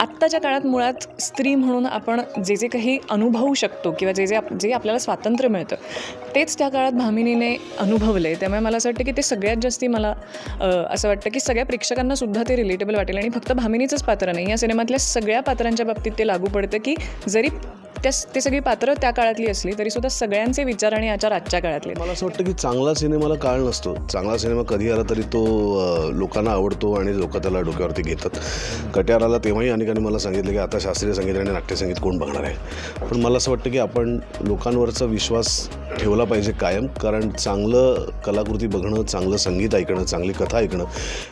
आत्ताच्या काळात मुळात स्त्री म्हणून आपण जे जे काही अनुभवू शकतो किंवा जे जे आप जे आपल्याला स्वातंत्र्य मिळतं तेच त्या काळात भामिनीने अनुभवले. त्यामुळे मला असं वाटतं की ते सगळ्यात जास्ती मला असं वाटतं की सगळ्या प्रेक्षकांना सुद्धा ते रिलेटेबल वाटेल. आणि फक्त भामिनीचंच पात्र नाही या सिनेमातल्या सगळ्या पात्रांच्या बाबतीत ते लागू पडतं की जरी त्या ते सगळी पात्रं त्या काळातली असली तरीसुद्धा सगळ्यांचे विचार आणि आचार आजच्या काळातले. मला असं वाटतं की चांगला सिनेमाला काळ नसतो. चांगला सिनेमा कधी आला तरी तो लोकांना आवडतो आणि लोक त्याला डोक्यावरती घेतात. कट्यार आला तेव्हाही अनेकांनी मला सांगितलं की आता शास्त्रीय संगीत आणि नाट्यसंगीत कोण बघणार आहे? पण मला असं वाटतं की आपण लोकांवरचा विश्वास ठेवला पाहिजे कायम कारण चांगलं कलाकृती बघणं चांगलं संगीत ऐकणं चांगली कथा ऐकणं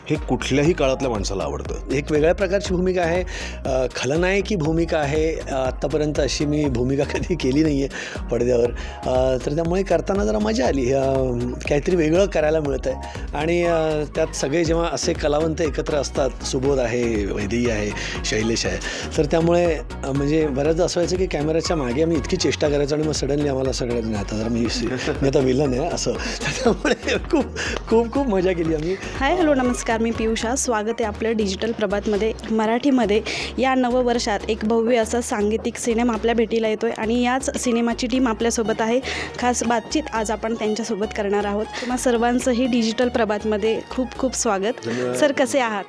हे कुठल्याही काळातल्या माणसाला आवडतं. एक वेगळ्या प्रकारची भूमिका आहे. खलनायकी भूमिका आहे आत्तापर्यंत अशी मी भूमिका कधी केली नाही आहे पडद्यावर तर त्यामुळे करताना जरा मजा आली. काहीतरी वेगळं करायला मिळतं आहे. आणि त्यात सगळे जेव्हा असे कलावंत एकत्र असतात सुबोध आहे वैदेही आहे शैलेश आहे तर त्यामुळे म्हणजे बऱ्याचदा असं व्हायचं की कॅमेऱ्याच्या मागे आम्ही इतकी चेष्टा करायचो आणि मग सडनली आम्हाला सगळ्यांनी आता जरा मी मी आता विलन आहे असं. त्यामुळे खूप खूप खूप मजा केली आम्ही. हाय हॅलो नमस्कार मी पियुषा स्वागत आहे आपलं डिजिटल प्रभातमध्ये मराठीमध्ये. या नववर्षात एक भव्य असा सांगीतिक सिनेमा आपल्या भेटीला येतो आहे आणि याच सिनेमाची टीम आपल्यासोबत आहे. खास बातचीत आज आपण त्यांच्यासोबत करणार आहोत. तुम्हा सर्वांचंही डिजिटल प्रभातमध्ये खूप खूप स्वागत. सर कसे आहात?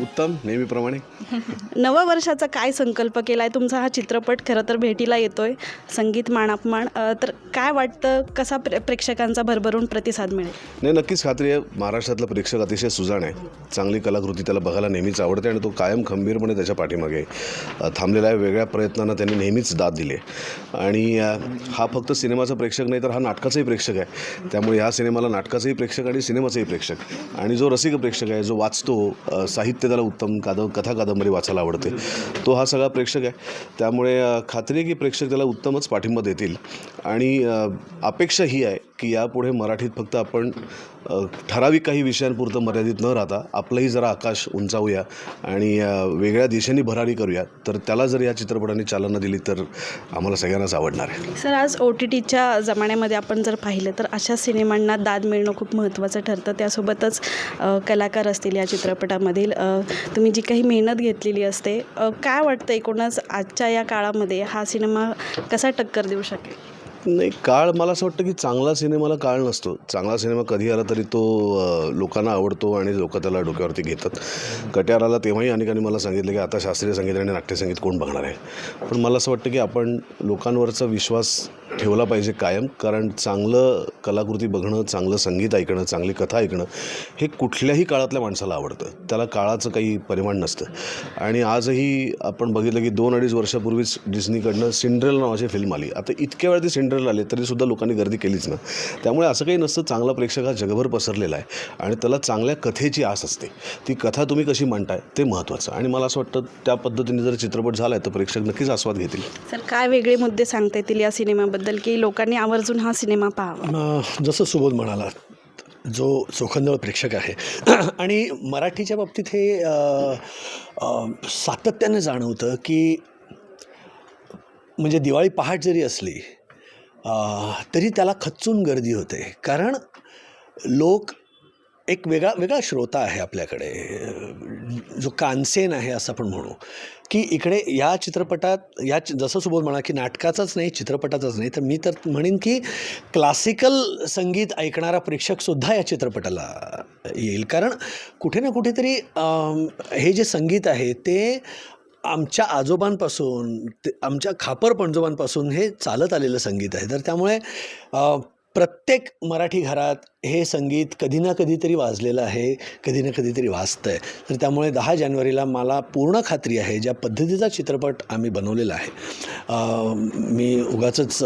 उत्तम नेहमीप्रमाणे. नववर्षाचा काय संकल्प केला आहे तुमचा हा चित्रपट खरं तर भेटीला येतो आहे संगीत मानापमान. अ, तर काय वाटतं? कसा प्रे प्रेक्षकांचा भरभरून प्रतिसाद मिळेल? नाही नक्कीच खात्री आहे. महाराष्ट्रातला प्रेक्षक अतिशय सुजाण आहे. चांगली कलाकृती त्याला बघायला नेहमीच आवडते आणि तो कायम खंबीरपणे त्याच्या पाठीमागे अ, थांबलेला आहे. वेगळ्या प्रयत्नांना त्यांनी नेहमीच दाद दिली आणि हा फक्त सिनेमाचा प्रेक्षक नाही तर हा नाटकाचाही प्रेक्षक आहे. त्यामुळे ह्या सिनेमाला नाटकाचाही प्रेक्षक आणि सिनेमाचाही प्रेक्षक. आणि जो रसिक प्रेक्षक आहे जो वाचतो साहित्य त्याला उत्तम कादं कथा कादंबरी वाचायला आवडते. तो हा सगळा प्रेक्षक आहे. त्यामुळे खात्री आहे की प्रेक्षक त्याला उत्तमच पाठिंबा देतील. आणि अपेक्षा ही आहे की यापुढे मराठीत फक्त आपण ठराविक काही विषयांपुरतं मर्यादित न राहता आपलंही जरा आकाश उंचावूया आणि वेगळ्या दिशेने भरारी करूया. तर त्याला जर या चित्रपटाने चालना दिली तर आम्हाला सगळ्यांनाच आवडणार आहे. सर आज ओ टी टीच्या जमान्यामध्ये आपण जर पाहिलं तर अशा सिनेमांना दाद मिळणं खूप महत्त्वाचं ठरतं. त्यासोबतच कलाकार असतील या चित्रपटामधील. तुम्ही जी काही मेहनत घेतलेली असते काय वाटतं एकूणच आजच्या या काळामध्ये हा सिनेमा कसा टक्कर देऊ शकेल? नाही काळ मला असं वाटतं की चांगला सिनेमाला काळ नसतो. चांगला सिनेमा कधी आला तरी तो लोकांना आवडतो आणि लोक त्याला डोक्यावरती घेतात. कट्यार आला तेव्हाही अनेकांनी मला सांगितलं की आता शास्त्रीय संगीत आणि नाट्यसंगीत कोण बघणार आहे? पण मला असं वाटतं की आपण लोकांवरचा विश्वास ठेवला पाहिजे कायम. कारण चांगलं कलाकृती बघणं चांगलं संगीत ऐकणं चांगली कथा ऐकणं हे कुठल्याही काळातल्या माणसाला आवडतं. त्याला काळाचं काही परिमाण नसतं. आणि आजही आपण बघितलं की दोन अडीच वर्षापूर्वीच डिस्नीकडनं सिंड्रेल नावाची फिल्म आली. आता इतक्या वेळा ती सिंड्रेल आली तरीसुद्धा लोकांनी गर्दी केलीच ना. त्यामुळे असं काही नसतं चांगला प्रेक्षक हा जगभर पसरलेला आहे. आणि त्याला चांगल्या कथेची आस असते. ती कथा तुम्ही कशी मांडताय ते महत्त्वाचं. आणि मला असं वाटतं त्या पद्धतीने जर चित्रपट झाला आहे तर प्रेक्षक नक्कीच आस्वाद घेतील. सर काय वेगळे मुद्दे सांगता येतील या सिनेमाबद्दल की लोकांनी आवर्जून हा सिनेमा पाहावा? जसं सुबोध म्हणाला जो चोखंदळ प्रेक्षक आहे. आणि मराठीच्या बाबतीत हे सातत्याने जाणवतं की म्हणजे दिवाळी पहाट जरी असली तरी त्याला खच्चून गर्दी होते. कारण लोक एक वेगळा वेगळा श्रोता आहे आपल्याकडे. जो कानसेन आहे असं आपण म्हणू. की इकडे या चित्रपटात या जसं सुबोध म्हणा की नाटकाचाच नाही चित्रपटाचाच नाही. तर मी तर म्हणेन की क्लासिकल संगीत ऐकणारा प्रेक्षकसुद्धा या चित्रपटाला येईल. कारण कुठे ना कुठेतरी हे जे संगीत आहे ते आमच्या आजोबांपासून ते आमच्या खापर पणजोबांपासून हे चालत आलेलं संगीत आहे. तर त्यामुळे प्रत्येक मराठी घरात हे संगीत कधी ना कधीतरी वाजलेलं आहे कधी ना कधीतरी वाजतं आहे तर त्यामुळे दहा जानेवारीला मला पूर्ण खात्री आहे ज्या पद्धतीचा चित्रपट आम्ही बनवलेला आहे. मी उगाचच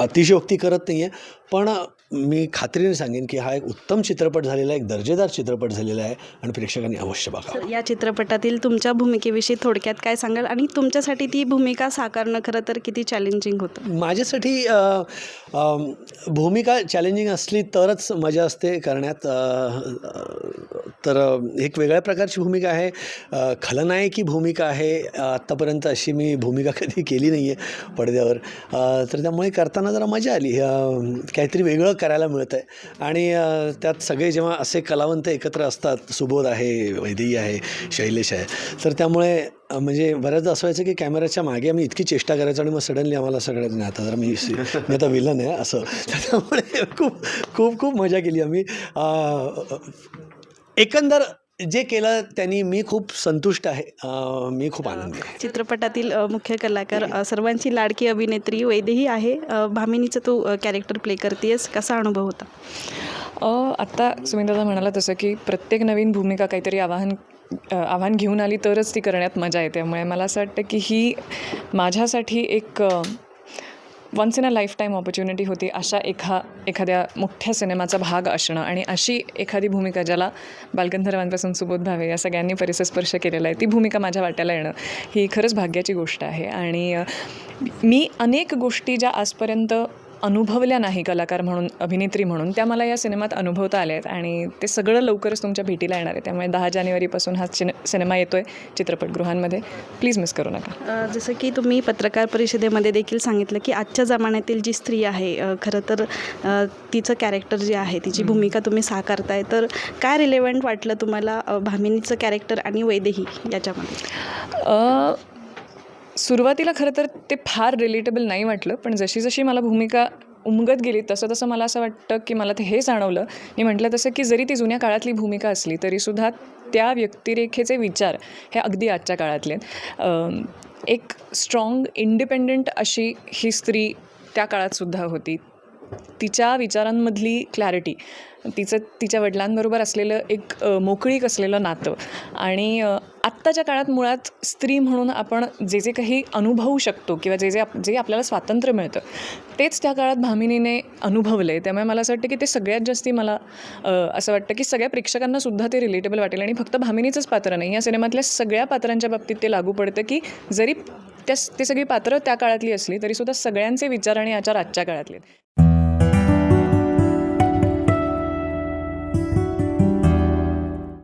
अतिशयोक्ती करत नाही आहे पण मी खात्रीने सांगेन की हा एक उत्तम चित्रपट झालेला आहे एक दर्जेदार चित्रपट झालेला आहे आणि प्रेक्षकांनी अवश्य सर या चित्रपटातील तुमच्या भूमिकेविषयी थोडक्यात काय सांगाल? आणि तुमच्यासाठी ती भूमिका साकारणं खरं तर किती चॅलेंजिंग होतं? माझ्यासाठी भूमिका चॅलेंजिंग इंटरेस्टिंग असली तरच मजा असते करण्यात. तर एक वेगळ्या प्रकारची भूमिका आहे. खलनायकी भूमिका आहे. आत्तापर्यंत अशी मी भूमिका कधी केली नाही आहे पडद्यावर तर त्यामुळे करताना जरा मजा आली. काहीतरी वेगळं करायला मिळतं आहे आणि त्यात सगळे जेव्हा असे कलावंत एकत्र असतात सुबोध आहे वैदेही आहे शैलेश आहे तर त्यामुळे म्हणजे बऱ्याचदा असं व्हायचं की कॅमेऱ्याच्या मागे आम्ही इतकी चेष्टा करायचो आणि मग सडनली आम्हाला सगळ्यात नाही आता जरा मी मी आता विलन आहे असं. त्यामुळे खूप खूप खूप मजा केली आम्ही. एकंदर जे केलं त्यांनी मी खूप संतुष्ट आहे. मी खूप आनंदी आहे. चित्रपटातील मुख्य कलाकार सर्वांची लाडकी अभिनेत्री वैदेही आहे. भामिनीचं तू कॅरेक्टर प्ले करतेस कसा अनुभव होता? अ, आत्ता सुमित्रादा म्हणाला तसं की प्रत्येक नवीन भूमिका काहीतरी आव्हान आव्हान घेऊन आली तरच ती करण्यात मजा येते. त्यामुळे मला असं वाटतं की ही माझ्यासाठी एक once in a lifetime opportunity होती अशा एखा एखाद्या मोठ्या सिनेमाचा भाग असणं. आणि अशी एखादी भूमिका ज्याला बालगंधर्वांपासून सुबोध भावे या सगळ्यांनी परिसस्पर्श केलेला आहे ती भूमिका माझ्या वाट्याला येणं ही खरंच भाग्याची गोष्ट आहे. आणि मी अनेक गोष्टी ज्या आजपर्यंत अनुभवल्या नाही कलाकार म्हणून अभिनेत्री म्हणून. त्या मला या सिनेमात अनुभवता आल्या आहेत आणि ते सगळं लवकरच तुमच्या भेटीला येणार आहे. त्यामुळे दहा जानेवारीपासून हा सिने सिनेमा येतो आहे चित्रपटगृहांमध्ये. प्लीज मिस करू नका. जसं की तुम्ही पत्रकार परिषदेमध्ये देखील सांगितलं की आजच्या जमान्यातील जी स्त्री आहे खरं तर तिचं कॅरेक्टर जे आहे तिची भूमिका तुम्ही साकारताय. तर काय रिलेवंट वाटलं तुम्हाला भामिनीचं कॅरेक्टर आणि वैदेही याच्यामध्ये? सुरुवातीला खरं तर ते फार रिलेटेबल नाही वाटलं पण जशी जशी मला भूमिका उमगत गेली तसं तसं मला असं वाटतं की मला ते हे जाणवलं. मी म्हटलं तसं की जरी ती जुन्या काळातली भूमिका असली तरीसुद्धा त्या व्यक्तिरेखेचे विचार हे अगदी आजच्या काळातले एक स्ट्रॉंग इंडिपेंडंट अशी ही स्त्री त्या काळातसुद्धा होती. तिच्या विचारांमधली क्लॅरिटी तिचं तिच्या वडिलांबरोबर असलेलं एक मोकळीक असलेलं नातं आणि आत्ताच्या काळात मुळात स्त्री म्हणून आपण जे जे काही अनुभवू शकतो किंवा जे जे आप जे आपल्याला स्वातंत्र्य मिळतं तेच त्या काळात भामिनीने अनुभवलं आहे त्यामुळे मला असं वाटतं की ते सगळ्यात जास्ती मला असं वाटतं की सगळ्या प्रेक्षकांना सुद्धा ते रिलेटेबल वाटेल आणि फक्त भामिनीचंच पात्र नाही या सिनेमातल्या सगळ्या पात्रांच्या बाबतीत ते लागू पडतं की जरी त्या ते सगळी पात्रं त्या काळातली असली तरीसुद्धा सगळ्यांचे विचार आणि आचार आजच्या काळातले आहेत.